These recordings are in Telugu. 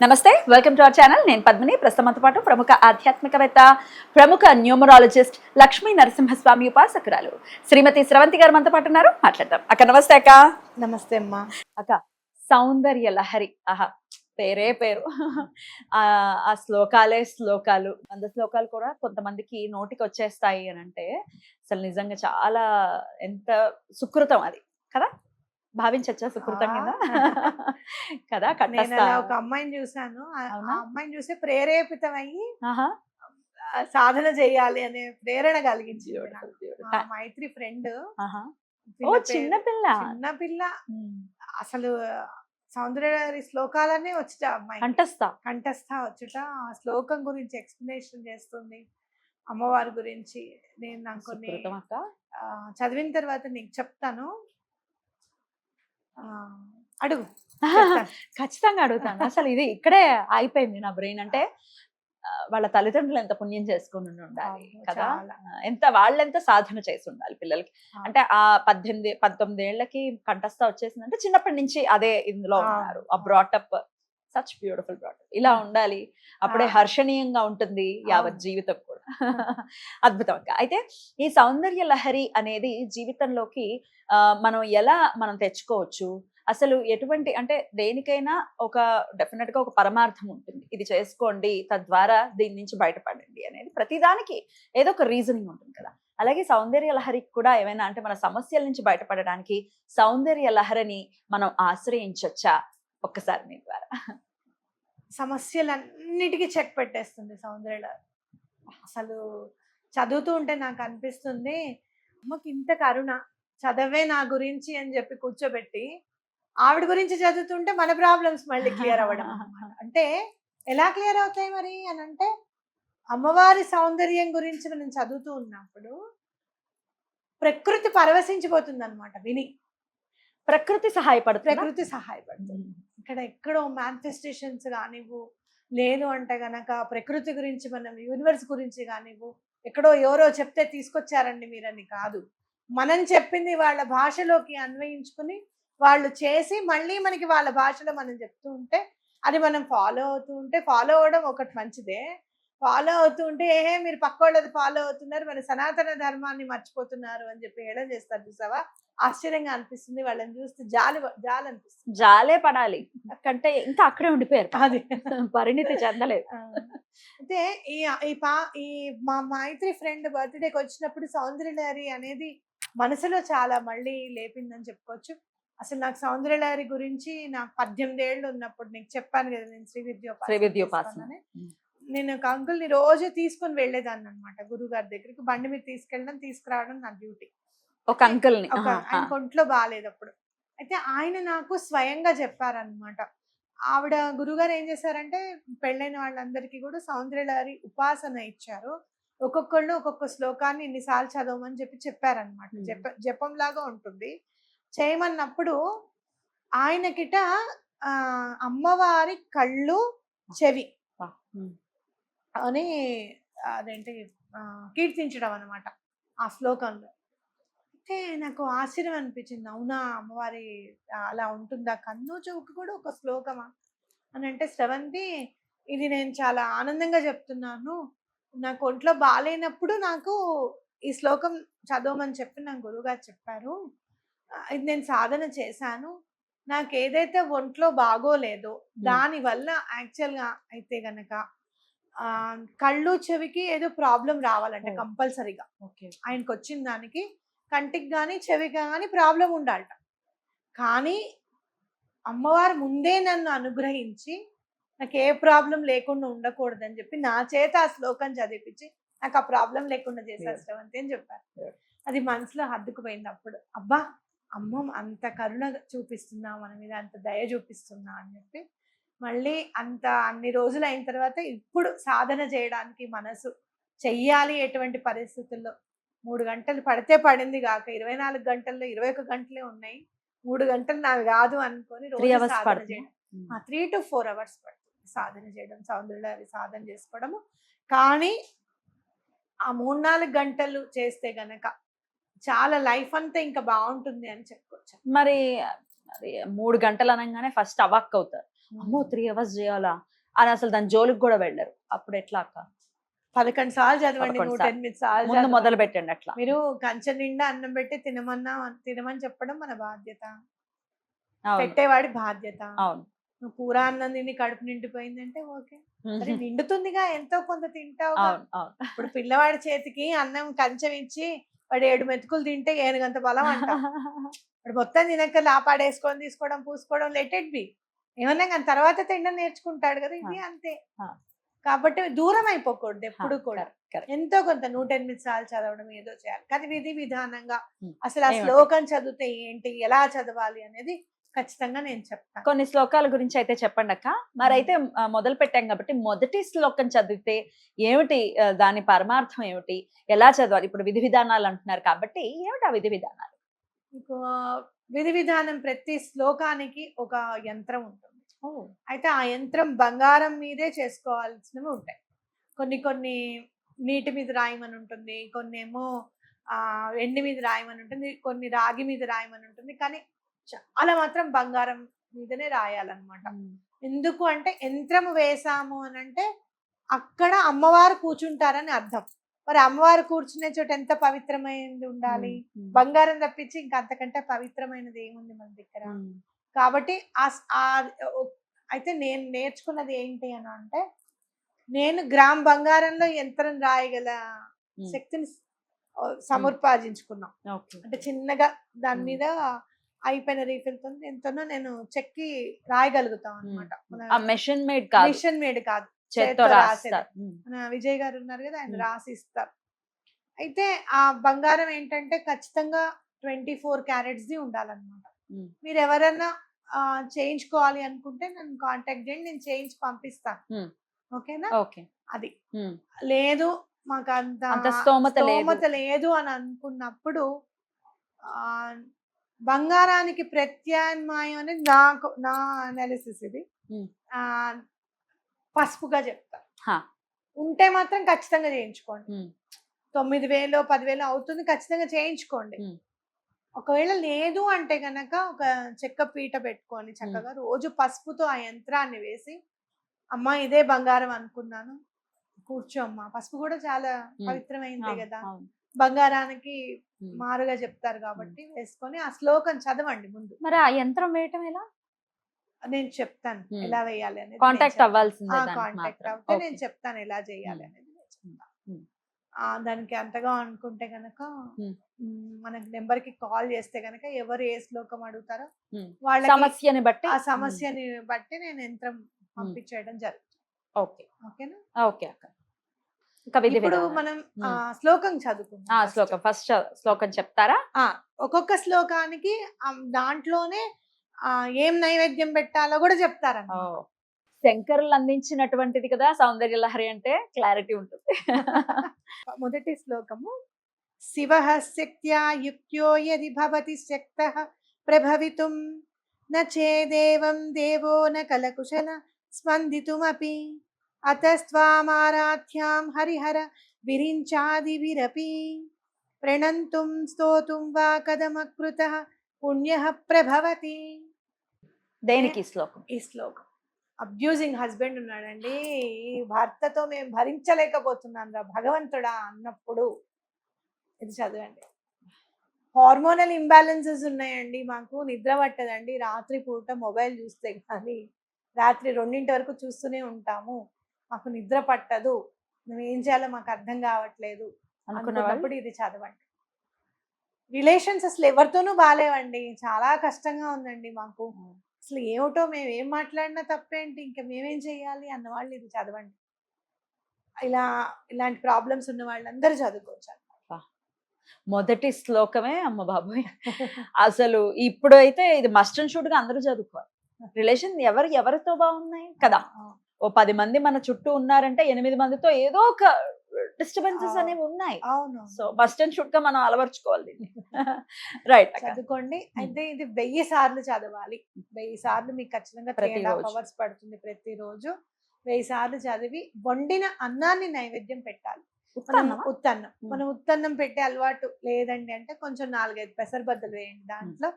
నమస్తే వెల్కమ్ టు అవర్ ఛానల్ నేను పద్మిని. ప్రస్తుతంతో పాటు ప్రముఖ ఆధ్యాత్మికవేత్త ప్రముఖ న్యూమరాలజిస్ట్ లక్ష్మీ నరసింహస్వామి ఉపాసకురాలు శ్రీమతి స్రవంతి గారు మనతో పాటు ఉన్నారు. మాట్లాడదాం. అక్క నమస్తే అక్క. నమస్తే అమ్మా. అక్క సౌందర్య లహరి. ఆహా పేరే పేరు. ఆ ఆ శ్లోకాలే శ్లోకాలు. వంద శ్లోకాలు కూడా కొంతమందికి నోటికి వచ్చేస్తాయి అని అంటే అసలు నిజంగా చాలా ఎంత సుకృతం అది కదా? భావించచ్చా సుకృతం కింద కదా నేను అలా ఒక అమ్మాయిని చూసాను ఆ? అమ్మాయిని చూసి ప్రేరేపితం ఆ, సాధన చేయాలి అనే ప్రేరణ కలిగించి మైత్రి ఫ్రెండ్ చిన్న పిల్ల. చిన్న పిల్ల. ఉమ్. అసలు సౌందర్య శ్లోకాలనే వచ్చుట అమ్మాయి కంఠస్థ. కంఠస్థ వచ్చుట ఆ శ్లోకం గురించి ఎక్స్ప్లెనేషన్ చేస్తుంది అమ్మవారి గురించి. నేను నాకు కొన్ని చదివిన తర్వాత నీకు చెప్తాను. అడుగు. ఖచ్చితంగా అడుగుతాను. అసలు ఇది ఇక్కడే ఆగిపోయింది నా బ్రెయిన్. అంటే వాళ్ళ తల్లిదండ్రులు ఎంత పుణ్యం చేసుకుని ఉండాలి కదా? చాలా. ఆ, ఎంత వాళ్ళెంత సాధన చేసి ఉండాలి పిల్లలకి. అంటే ఆ పద్దెనిమిది పంతొమ్మిది ఏళ్ళకి కంఠస్థ వచ్చేసిందంటే చిన్నప్పటి నుంచి అదే ఇందులో ఉన్నారు. ఆ. బ్రాటప్ సచ్ బ్యూటిఫుల్ బ్రాటప్ ఇలా ఉండాలి. అప్పుడే. హర్షణీయంగా ఉంటుంది యావత్. జీవితం కూడా. అద్భుతం అక్క అయితే ఈ సౌందర్య లహరి అనేది జీవితంలోకి మనం ఎలా మనం తెచ్చుకోవచ్చు? అసలు ఎటువంటి అంటే దేనికైనా ఒక డెఫినెట్గా ఒక పరమార్థం ఉంటుంది. ఇది చేసుకోండి తద్వారా దీని నుంచి బయటపడండి అనేది ప్రతిదానికి ఏదో ఒక రీజనింగ్ ఉంటుంది కదా. అలాగే సౌందర్య లహరికి కూడా ఏమైనా అంటే మన సమస్యల నుంచి బయటపడడానికి సౌందర్య లహరిని మనం ఆశ్రయించొచ్చా? ఒక్కసారి మీ ద్వారా. సమస్యలన్నిటికీ చెక్ పెట్టేస్తుంది సౌందర్య అసలు చదువుతూ ఉంటే నాకు అనిపిస్తుంది అమ్మకి ఇంత కరుణ చదవే నా గురించి అని చెప్పి కూర్చోబెట్టి ఆవిడ గురించి చదువుతుంటే మన ప్రాబ్లమ్స్ మళ్ళీ క్లియర్ అవ్వడం. అంటే ఎలా క్లియర్ అవుతాయి మరి అని అంటే అమ్మవారి సౌందర్యం గురించి మనం చదువుతూ ఉన్నప్పుడు ప్రకృతి పరవశించిపోతుంది అనమాట విని. ప్రకృతి సహాయపడుతుంది? ప్రకృతి సహాయపడుతుంది. ఇక్కడ ఎక్కడో మేనిఫెస్టేషన్స్ కానివ్వు లేదు అంటే గనక ప్రకృతి గురించి మనం యూనివర్స్ గురించి కానివ్వు ఎక్కడో ఎవరో చెప్తే తీసుకొచ్చారండి మీరని కాదు. మనం చెప్పింది వాళ్ళ భాషలోకి అన్వయించుకుని వాళ్ళు చేసి మళ్ళీ మనకి వాళ్ళ భాషలో మనం చెప్తూ ఉంటే అది మనం ఫాలో అవుతూ ఉంటే ఫాలో అవ్వడం ఒకటి మంచిదే. ఫాలో అవుతూ ఉంటే ఏహే మీరు పక్క వాళ్ళది ఫాలో అవుతున్నారు మన సనాతన ధర్మాన్ని మర్చిపోతున్నారు అని చెప్పి ఏడం చేస్తారు చూసావా? ఆశ్చర్యంగా అనిపిస్తుంది. వాళ్ళని చూస్తే జాలి జాలి అనిపిస్తుంది. జాలే పడాలి. కంటే ఇంకా అక్కడే ఉండిపోయారు అది. పరిణితి చెందలేదు. అయితే ఈ ఈ పా ఈ మా మైత్రి ఫ్రెండ్ బర్త్డేకి వచ్చినప్పుడు సౌందర్యలహరి అనేది మనసులో చాలా మళ్ళీ లేపిందని చెప్పుకోవచ్చు. అసలు నాకు సౌందర్యలహరి గురించి నాకు పద్దెనిమిది ఏళ్ళు ఉన్నప్పుడు నీకు చెప్పాను కదా నేను శ్రీ విద్యోపాసన. నేను ఒక అంకుల్ని రోజు తీసుకొని వెళ్ళేదాన్ని అనమాట గురువు గారి దగ్గరికి. బండి మీద తీసుకెళ్ళడం తీసుకురావడం నా డ్యూటీ. ఒక అంకుల్ని. ఒక ఆయన ఒంట్లో బాగాలేదు అప్పుడు. అయితే ఆయన నాకు స్వయంగా చెప్పారనమాట ఆవిడ గురుగారు ఏం చేశారంటే పెళ్ళైన వాళ్ళందరికీ కూడా సౌందర్యలహరి ఉపాసన ఇచ్చారు. ఒక్కొక్కళ్ళు ఒక్కొక్క శ్లోకాన్ని ఇన్నిసార్లు చదవమని చెప్పి చెప్పారనమాట Hmm. జప జపంలాగా ఉంటుంది. చేయమన్నప్పుడు ఆయనకిట ఆ, అమ్మవారి కళ్ళు చెవి అని అదేంటి కీర్తించడం అనమాట ఆ శ్లోకంలో. అయితే నాకు ఆశ్చర్యం అనిపించింది. అవునా అమ్మవారి అలా ఉంటుందా? కన్ను చెవుకు కూడా ఒక శ్లోకమా? అని అంటే స్రవంతి ఇది నేను చాలా ఆనందంగా చెప్తున్నాను. నాకు ఒంట్లో బాగాలేనప్పుడు నాకు ఈ శ్లోకం చదవమని చెప్పి నా గురువుగారు చెప్పారు. ఇది నేను సాధన చేశాను. నాకు ఏదైతే ఒంట్లో బాగోలేదో దానివల్ల యాక్చువల్గా అయితే గనక కళ్ళు చెవికి ఏదో ప్రాబ్లం రావాలంటే. కంపల్సరీగా. ఓకే. ఆయనకు వచ్చిన దానికి కంటికి కానీ చెవికి కానీ ప్రాబ్లం ఉండాలట. కానీ అమ్మవారు ముందే నన్ను అనుగ్రహించి నాకు ఏ ప్రాబ్లం లేకుండా ఉండకూడదని చెప్పి నా చేత ఆ శ్లోకం చదివించి నాకు ఆ ప్రాబ్లం లేకుండా చేశారు. శ్రవంతి అని చెప్పారు. అది మనసులో హద్దుకుపోయింది అప్పుడు. అబ్బా! అమ్మ అంత కరుణ చూపిస్తున్నా మన మీద అంత దయ చూపిస్తున్నా అని చెప్పి మళ్ళీ అంత అన్ని రోజులు అయిన తర్వాత ఇప్పుడు సాధన చేయడానికి మనసు చెయ్యాలి ఎటువంటి పరిస్థితుల్లో. మూడు గంటలు పడితే పడింది కాక ఇరవై నాలుగు గంటల్లో ఇరవై ఒక గంటలే ఉన్నాయి. మూడు గంటలు నావి కాదు అనుకొని రోజు సాధన చేయడం. త్రీ టు ఫోర్ అవర్స్ పడుతుంది సాధన చేయడం సౌందర్య సాధన చేసుకోవడము. కానీ ఆ మూడు నాలుగు గంటలు చేస్తే గనక చాలా లైఫ్ అంతా ఇంకా బాగుంటుంది అని చెప్పుకోవచ్చు మరి మరి మూడు గంటలు అనగానే ఫస్ట్ అవాక్ అవుతారు. అమ్మో త్రీ అవర్స్ చేయాలా? అని అసలు దాని జోలికి కూడా వెళ్ళరు. అప్పుడు ఎట్లా అక్క? పదకొండు సార్లు చదవండి నూట. ఎనిమిది సార్లు ముందు. మొదలు పెట్టండి అట్లా. మీరు కంచె నిండా అన్నం పెట్టి తినమన్నా తినమని చెప్పడం మన బాధ్యత. పెట్టేవాడి బాధ్యత. అవును. నువ్వు కూర అన్నం తిని కడుపు నిండిపోయిందంటే ఓకే. మరి నిండుతుందిగా ఎంతో కొంత తింటావు ఇప్పుడు పిల్లవాడి చేతికి అన్నం కంచం ఇచ్చి వాడు ఏడు మెతుకులు తింటే ఏనుగంత బలం అంట వాడు మొత్తం తినక లాపాడేసుకొని తీసుకోవడం పూసుకోవడం లెటెడ్ బి ఏమన్నా కానీ తర్వాత తినడం నేర్చుకుంటాడు కదా ఇది అంతే. కాబట్టి దూరం అయిపోకూడదు ఎప్పుడు కూడా. ఎంతో కొంత నూట ఎనిమిది సార్లు చదవడం ఏదో చేయాలి కానీ విధి విధానంగా. అసలు ఆ? శ్లోకం చదివితే ఏంటి ఎలా చదవాలి అనేది ఖచ్చితంగా నేను చెప్తాను కొన్ని శ్లోకాల గురించి అయితే చెప్పండి అక్క మరి అయితే ఆ, మొదలు పెట్టాం కాబట్టి మొదటి శ్లోకం చదివితే ఏమిటి దాని పరమార్థం ఏమిటి ఎలా చదవాలి? ఇప్పుడు విధి విధానాలు అంటున్నారు కాబట్టి ఏమిటి ఆ విధి విధానాలు? విధి విధానం ప్రతి శ్లోకానికి ఒక యంత్రం ఉంటుంది. అయితే ఆ యంత్రం బంగారం మీదే చేసుకోవాల్సినవి ఉంటాయి. కొన్ని కొన్ని నీటి మీద రాయమని ఉంటుంది కొన్ని ఏమో ఎండి మీద రాయమని ఉంటుంది కొన్ని రాగి మీద రాయమని ఉంటుంది. కానీ చాలా మాత్రం బంగారం మీదనే రాయాలన్నమాట. ఎందుకు అంటే యంత్రము వేసాము అని అంటే అక్కడ అమ్మవారు కూర్చుంటారని అర్థం. మరి అమ్మవారు కూర్చునే చోట ఎంత పవిత్రమైనది ఉండాలి? బంగారం తప్పించి ఇంకా అంతకంటే పవిత్రమైనది ఏముంది మన దగ్గర? కాబట్టి ఆ అయితే నేను నేర్చుకున్నది ఏంటి అని అంటే నేను గ్రామ్ బంగారంలో యంత్రం రాయగల. శక్తిని స్- ఓ సముపార్జించుకున్నాం ఓకే. అంటే చిన్నగా దాని. మీద అయిపోయిన రీఫిల్తో ఎంతనో నేను చెక్కి రాయగలుగుతాం అనమాట మెషిన్ మేడ్ కాదు. మిషన్ మేడ్ కాదు. చేత్తో ఉమ్, మన విజయ్ గారు ఉన్నారు కదా ఆయన. రాసి ఇస్తారు అయితే ఆ బంగారం ఏంటంటే ఖచ్చితంగా ట్వంటీ ఫోర్ క్యారెట్స్ ది ఉండాలన్నమాట. మీరు ఎవరన్నా చేయించుకోవాలి అనుకుంటే నన్ను కాంటాక్ట్ చేయండి నేను చేయించి పంపిస్తాను. ఓకేనా? ఓకే. అది. లేదు మాకు అంత అంత స్తోమత లేదు. అని అనుకున్నప్పుడు బంగారానికి ప్రత్యామ్నాయం అనేది నాకు నా అనాలిసిస్ ఇది. ఆ పసుపుగా చెప్తా. ఉంటే మాత్రం ఖచ్చితంగా చేయించుకోండి తొమ్మిది వేలు పదివేలు అవుతుంది ఖచ్చితంగా చేయించుకోండి. ఒకవేళ లేదు అంటే గనక ఒక చెక్క పీట పెట్టుకొని చక్కగా రోజు పసుపుతో ఆ యంత్రాన్ని వేసి అమ్మా ఇదే బంగారం అనుకున్నాను కూర్చో అమ్మా పసుపు కూడా చాలా. పవిత్రమైందే కదా. బంగారానికి. మారుగా చెప్తారు కాబట్టి వేసుకొని ఆ శ్లోకం చదవండి ముందు. మరి ఆ యంత్రం వేయటం ఎలా? నేను చెప్తాను. ఎలా వేయాలి అనేది కాంటాక్ట్ అవ్వాల్సిందే కాంటాక్ట్. అవుతే. నేను చెప్తాను ఎలా చేయాలి. అనేది దానికి అంతగా అనుకుంటే గనక మనకి నెంబర్కి కాల్ చేస్తే గనక ఎవరు ఏ శ్లోకం అడుగుతారో. వాళ్ళకి సమస్యని బట్టి ఆ సమస్యని బట్టి నేను యంత్రం పంపించేయడం జరుగుతుంది. ఓకే. ఓకేనా? ఓకే అక్క. ఇప్పుడు. మనం ఆ. శ్లోకం చదువుకుందాం. శ్లోకం ఫస్ట్ శ్లోకం చెప్తారా ఆ, ఒక్కొక్క శ్లోకానికి దాంట్లోనే ఏం నైవేద్యం పెట్టాలో కూడా చెప్తారన్న ఓ శంకరులు అందించినటువంటిది కదా సౌందర్య లహరి అంటే క్లారిటీ ఉంటుంది మొదటి శ్లోకము శివ శక్త్యా యుక్త్యో యది భవతి శక్త ప్రభవితుం న చేదేవం దేవో న కలకుశల స్పందితుమపి అతస్త్వామారాధ్యాం హరిహర విరించాదివిరపి ప్రణంతుం స్తోతుం వా కదమకృత పుణ్య ప్రభవతి దేనికి ఈ శ్లోకం? ఈ శ్లోకం. అబ్యూజింగ్ హస్బెండ్ ఉన్నాడండి. భర్తతో మేము భరించలేకపోతున్నాం రా భగవంతుడా అన్నప్పుడు. ఇది చదవండి. హార్మోనల్ ఇంబ్యాలెన్సెస్ ఉన్నాయండి మాకు. నిద్ర పట్టదండి. రాత్రి పూట మొబైల్ చూస్తే కానీ రాత్రి రెండింటి వరకు చూస్తూనే ఉంటాము. మాకు నిద్ర పట్టదు. మేము ఏం చేయాలో మాకు అర్థం కావట్లేదు. అనుకున్నప్పుడు ఇది చదవండి. రిలేషన్స్ అసలు ఎవరితోనూ బాగాలేవండి చాలా కష్టంగా ఉందండి మాకు. అసలు ఏమిటో మేము ఏం మాట్లాడినా తప్పేంటి? ఇంకా మేమేం చేయాలి? అన్న వాళ్ళు ఇది చదవండి. ఇలా ఇలాంటి ప్రాబ్లమ్స్ ఉన్న వాళ్ళందరూ చదువుకోవచ్చు మొదటి శ్లోకమే అమ్మ బాబోయ్. అసలు ఇప్పుడు అయితే ఇది మస్ట్ అండ్ షూట్గా అందరూ చదువుకోవాలి. రిలేషన్ ఎవరు ఎవరితో బాగున్నాయి? కదా. ఓ పది మంది మన చుట్టూ ఉన్నారంటే ఎనిమిది మందితో ఏదో ఒక డిస్టర్బెన్సెస్. అనేవి ఉన్నాయి. అవును సో మస్ట్ అండ్ షుడ్గా మనం అలవర్చుకోవాలి రైట్ చదువుకోండి. అయితే ఇది వెయ్యి సార్లు చదవాలి. వెయ్యి సార్లు మీకు ఖచ్చితంగా త్రీ అండ్ హాఫ్ ప్రతిరోజు. అవర్స్ పడుతుంది ప్రతిరోజు. వెయ్యి సార్లు చదివి వండిన అన్నాన్ని నైవేద్యం పెట్టాలి. ఉత్తన్నం. Hmm. మనం ఉత్తన్నం పెట్టే అలవాటు లేదండి అంటే కొంచెం నాలుగైదు పెసరబద్దలు వేయండి దాంట్లో.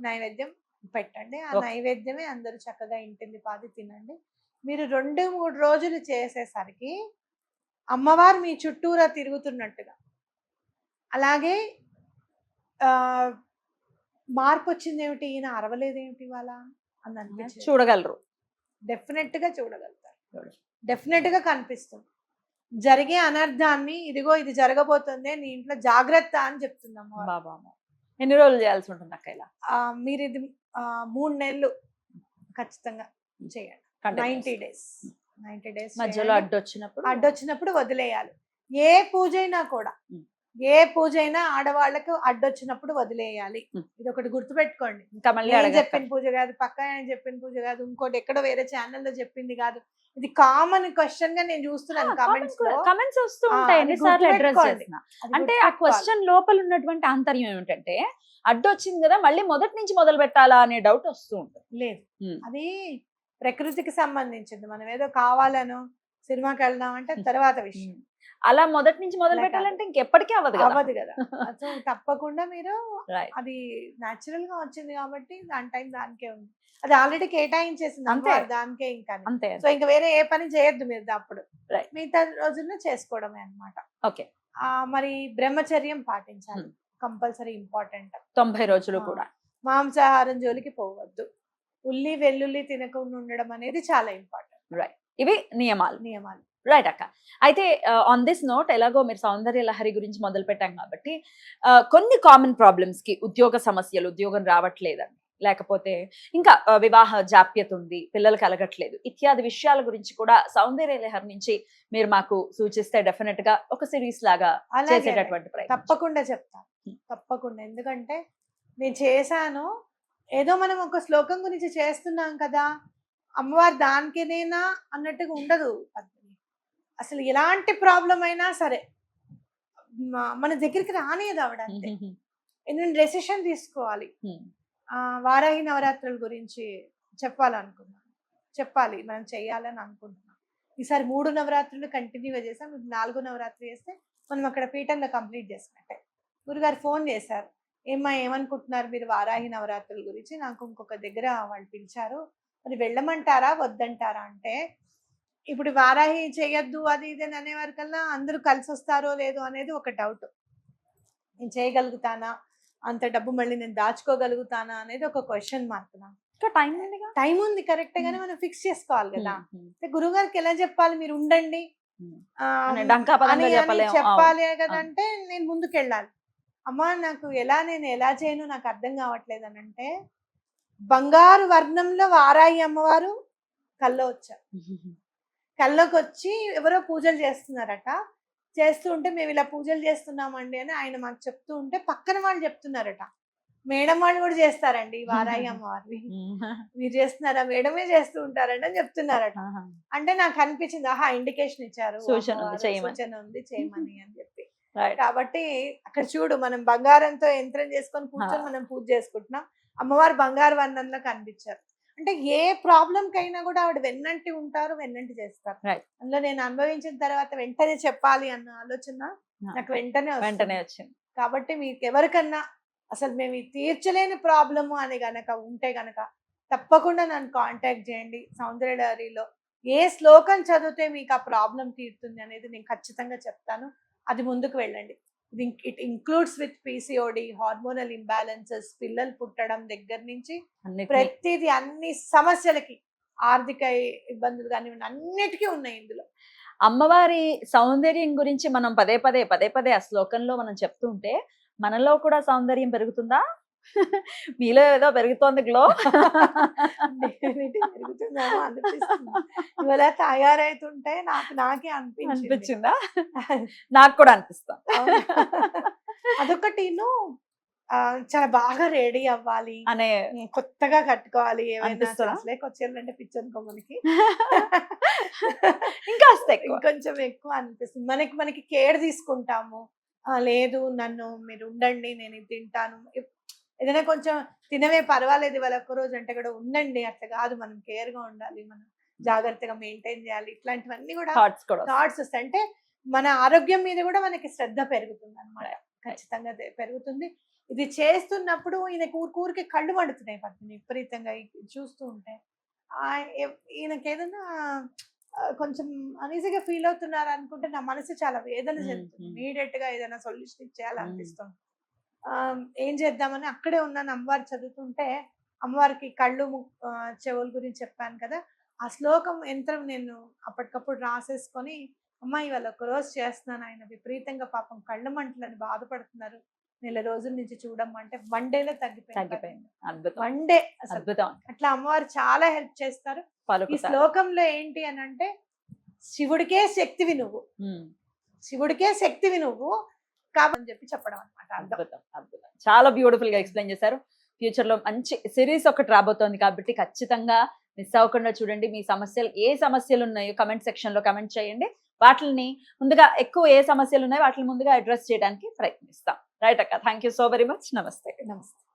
నైవేద్యం పెట్టండి. ఆ. నైవేద్యమే అందరూ చక్కగా ఇంటింది పాది తినండి. మీరు రెండు మూడు రోజులు చేసేసరికి అమ్మవారు మీ చుట్టూరా తిరుగుతున్నట్టుగా. అలాగే ఆ మార్పు వచ్చింది ఏమిటి ఈయన అరవలేదు ఏమిటి ఇవాళ? అని చూడగలరు. డెఫినెట్గా చూడగలుగుతారు. చూడగలరు. డెఫినెట్గా కనిపిస్తుంది. జరిగే అనర్థాన్ని ఇదిగో ఇది జరగబోతుంది నీ ఇంట్లో జాగ్రత్త అని చెప్తుంది అమ్మవారు. బాబా ఎన్ని రోజులు చేయాల్సి ఉంటుంది అక్క ఇలా? మీరు ఇది మూడు నెలలు ఖచ్చితంగా చేయండి. Ninety days. నైన్టీ డేస్ మధ్యలో అడ్డు వచ్చినప్పుడు అడ్డొచ్చినప్పుడు వదిలేయాలి. ఏ పూజ అయినా కూడా. ఏ పూజ అయినా ఆడవాళ్ళకు అడ్డొచ్చినప్పుడు వదిలేయాలి. ఇది ఒకటి గుర్తుపెట్టుకోండి. ఇంకా మళ్ళీ చెప్పిన పూజ కాదు పక్క ఆయన చెప్పిన పూజ కాదు ఇంకోటి ఎక్కడో వేరే ఛానల్లో చెప్పింది కాదు. ఇది కామన్ క్వశ్చన్గా నేను చూస్తున్నాను కమెంట్స్ కమెంట్స్ వస్తూ ఉంటాయి ఎన్నిసార్లు అడ్రస్. చేసిన. అంటే ఆ. క్వశ్చన్ లోపల ఉన్నటువంటి ఆంతర్యం ఏమిటంటే అడ్డు వచ్చింది కదా మళ్ళీ మొదటి నుంచి మొదలు పెట్టాలా అనే డౌట్ వస్తూ ఉంటుంది. లేదు. అది ప్రకృతికి సంబంధించింది. మనం ఏదో కావాలనో సినిమాకి వెళ్దాం అంటే తర్వాత విషయం. అలా మొదటి నుంచి మొదలు. పెట్టాలంటే ఇంకెప్పటికీ అవ్వదు అవ్వదు కదా. సో తప్పకుండా మీరు. అది నాచురల్గా వచ్చింది కాబట్టి దాని టైం దానికే ఉంది. అది ఆల్రెడీ కేటాయించేసింది. అంతే. దానికే ఇంకా అంతే సో ఇంకా వేరే ఏ పని చేయొద్దు మీరు అప్పుడు. మిగతా రోజుల్లో చేసుకోవడమే అన్నమాట. ఓకే. ఆ మరి బ్రహ్మచర్యం పాటించాలి. Compulsory important. తొంభై రోజులు. కూడా. మాంసాహారం జోలికి పోవద్దు. ఉల్లి వెల్లుల్లి తినకుండా ఉండడం అనేది చాలా ఇంపార్టెంట్. ఇవి నియమాలు. నియమాలు. రైట్ అక్క. అయితే ఆన్ దిస్ నోట్ ఎలాగో మీరు సౌందర్య లహరి గురించి మొదలు పెట్టాం కాబట్టి కొన్ని కామన్ ప్రాబ్లమ్స్కి ఉద్యోగ సమస్యలు ఉద్యోగం రావట్లేదని లేకపోతే ఇంకా వివాహ జాప్యత ఉంది పిల్లలు కలగట్లేదు ఇత్యాది విషయాల గురించి కూడా సౌందర్య లహరి నుంచి మీరు మాకు సూచిస్తే డెఫినెట్గా ఒక సిరీస్ లాగా చేసేటటువంటి తప్పకుండా చెప్తాను. తప్పకుండా. ఎందుకంటే నేను చేశాను ఏదో మనం ఒక శ్లోకం గురించి చేస్తున్నాం కదా అమ్మవారు దానికేనేనా అన్నట్టుగా ఉండదు. పద్మిని అసలు ఎలాంటి ప్రాబ్లం అయినా సరే మన దగ్గరికి రానియదు ఆవిడ అంతే. నేను డెసిషన్ తీసుకోవాలి. ఆ, వారాహి నవరాత్రుల గురించి చెప్పాలనుకున్నాను. చెప్పాలి మనం చేయాలని అనుకుంటున్నాం. ఈసారి మూడు నవరాత్రులు కంటిన్యూగా చేసాం నాలుగో నవరాత్రి చేస్తే మనం అక్కడ పీఠంలో కంప్లీట్ చేసినట్టే. గురుగారు ఫోన్ చేశారు. ఏమ్మా ఏమనుకుంటున్నారు మీరు వారాహి నవరాత్రుల గురించి? నాకు ఇంకొక దగ్గర వాళ్ళు పిలిచారు. మరి వెళ్ళమంటారా? వద్దంటారా అంటే ఇప్పుడు వారాహి చేయొద్దు అది ఇది అని అనేవారి కల్లా అందరూ కలిసి వస్తారో లేదో అనేది ఒక డౌట్. నేను చేయగలుగుతానా? అంత డబ్బు మళ్ళీ నేను దాచుకోగలుగుతానా? అనేది ఒక క్వశ్చన్ మార్క్ నాకు. టైం టైం ఉంది కరెక్ట్ గానే మనం ఫిక్స్ చేసుకోవాలి కదా. అంటే గురుగారికి ఎలా చెప్పాలి? మీరు ఉండండి. చెప్పలేం. కదంటే నేను ముందుకు వెళ్ళాలి అమ్మా నాకు ఎలా నేను ఎలా చేయను నాకు అర్థం కావట్లేదు అని అంటే బంగారు వర్ణంలో వారాయి అమ్మవారు కల్లో వచ్చారు. కల్లోకి వచ్చి ఎవరో పూజలు చేస్తున్నారట. చేస్తూ ఉంటే మేము ఇలా పూజలు చేస్తున్నామండి అని ఆయన మాకు చెప్తూ ఉంటే పక్కన వాళ్ళు చెప్తున్నారట. మేడం వాళ్ళు కూడా చేస్తారండి వారాయి అమ్మవారిని. మీరు చేస్తున్నారా? మేడమే చేస్తూ ఉంటారండి అని చెప్తున్నారట. అంటే నాకు అనిపించింది ఆహా ఇండికేషన్ ఇచ్చారు. సూచన ఉంది, చేయమని. అని చెప్పి. కాబట్టి అక్కడ చూడు మనం బంగారంతో యంత్రం చేసుకొని కూర్చొని. మనం పూజ చేసుకుంటున్నాం. అమ్మవారు బంగారు వర్ణంలో కనిపించారు. అంటే ఏ ప్రాబ్లం కైనా కూడా ఆవిడ వెన్నంటి ఉంటారు వెన్నంటి చేస్తారు. అందులో నేను అనుభవించిన తర్వాత వెంటనే చెప్పాలి అన్న ఆలోచన నాకు వెంటనే. వెంటనే వచ్చింది. కాబట్టి మీకు ఎవరికన్నా అసలు మేము తీర్చలేని ప్రాబ్లము అని గనక ఉంటే గనక తప్పకుండా నన్ను కాంటాక్ట్ చేయండి సౌందర్య డైరీలో. ఏ శ్లోకం చదివితే మీకు ఆ ప్రాబ్లం తీరుతుంది అనేది నేను ఖచ్చితంగా చెప్తాను. అది ముందుకు వెళ్ళండి. ఇది it includes with PCOD hormonal imbalances పిల్లలు పుట్టడం దగ్గర నుంచి ప్రతిదీ అన్ని సమస్యలకి ఆర్థిక ఇబ్బందులు కానివ్వండి అన్నిటికీ ఉన్నాయి ఇందులో. అమ్మవారి సౌందర్యం గురించి మనం పదే పదే పదే పదే ఆ శ్లోకంలో మనం చెప్తూ ఉంటే మనలో కూడా సౌందర్యం పెరుగుతుందా? మీలో ఏదో పెరుగుతోంది గ్లో. Definitely పెరుగుతుందేమో అనిపిస్తుంది. ఇవాళ తయారైతుంటే నాకు నాకే అనిపించింది. అనిపించిందా? నాకు కూడా అనిపిస్తాం. అదొకటిను చాలా బాగా రెడీ అవ్వాలి. అనే కొత్తగా కట్టుకోవాలి ఏమైనా కొచ్చేయాలంటే మనకి. ఇంకా ఎక్కువ. ఇంకొంచెం ఎక్కువ అనిపిస్తుంది. మనకి మనకి కేర్ తీసుకుంటాము. లేదు నన్ను మీరు ఉండండి నేను ఇది తింటాను. ఏదైనా కొంచెం తినవే పర్వాలేదు ఇవాళ రోజు అంటే కూడా ఉండండి అట్లా కాదు మనం కేర్గా ఉండాలి మనం జాగ్రత్తగా మెయింటైన్ చేయాలి ఇట్లాంటివన్నీ కూడా థాట్స్ వస్తాయి. అంటే మన ఆరోగ్యం మీద కూడా మనకి శ్రద్ధ పెరుగుతుంది అనమాట ఖచ్చితంగా పెరుగుతుంది. ఇది చేస్తున్నప్పుడు ఈయన ఊరికి కళ్ళు మండుతున్నాయి పద్మిని విపరీతంగా చూస్తూ ఉంటే. ఆ, ఎ- ఈయనకి ఏదైనా ఆ, కొంచెం అనీజీగా ఫీల్ అవుతున్నారు అనుకుంటే నా మనసు చాలా వేదన చెందుతుంది. ఇమీడియట్గా ఏదైనా సొల్యూషన్ ఇచ్చేయాలనిపిస్తుంది. ఏం చేద్దామని అక్కడే ఉన్నాను అమ్మవారు చదువుతుంటే అమ్మవారికి కళ్ళు చెవుల గురించి చెప్పాను కదా ఆ శ్లోకం యంత్రం నేను అప్పటికప్పుడు రాసేసుకొని అమ్మ ఇవాళ ఒక రోజు చేస్తున్నాను ఆయన విపరీతంగా పాపం కళ్ళు మంటలని బాధపడుతున్నారు నెల రోజుల నుంచి చూడమ్మంటే వన్ డేలో తగ్గిపోయింది వన్ డే అద్భుతం. అట్లా అమ్మవారు చాలా హెల్ప్ చేస్తారు. ఈ శ్లోకంలో ఏంటి అని అంటే శివుడికే శక్తివి నువ్వు శివుడికే శక్తివి నువ్వు కాబట్టి చెప్పి చెప్పడం అనమాట అద్భుతం అద్భుతం. చాలా బ్యూటిఫుల్గా ఎక్స్ప్లెయిన్ చేశారు. ఫ్యూచర్లో మంచి సిరీస్ ఒకటి రాబోతోంది కాబట్టి ఖచ్చితంగా మిస్ అవ్వకుండా చూడండి. మీ సమస్యలు ఏ సమస్యలు ఉన్నాయో కమెంట్ సెక్షన్లో కమెంట్ చేయండి. వాటిని ముందుగా ఎక్కువ ఏ సమస్యలు ఉన్నాయో వాటిని ముందుగా అడ్రస్ చేయడానికి ప్రయత్నిస్తాం. రైట్ అక్క thank you so very much నమస్తే. నమస్తే.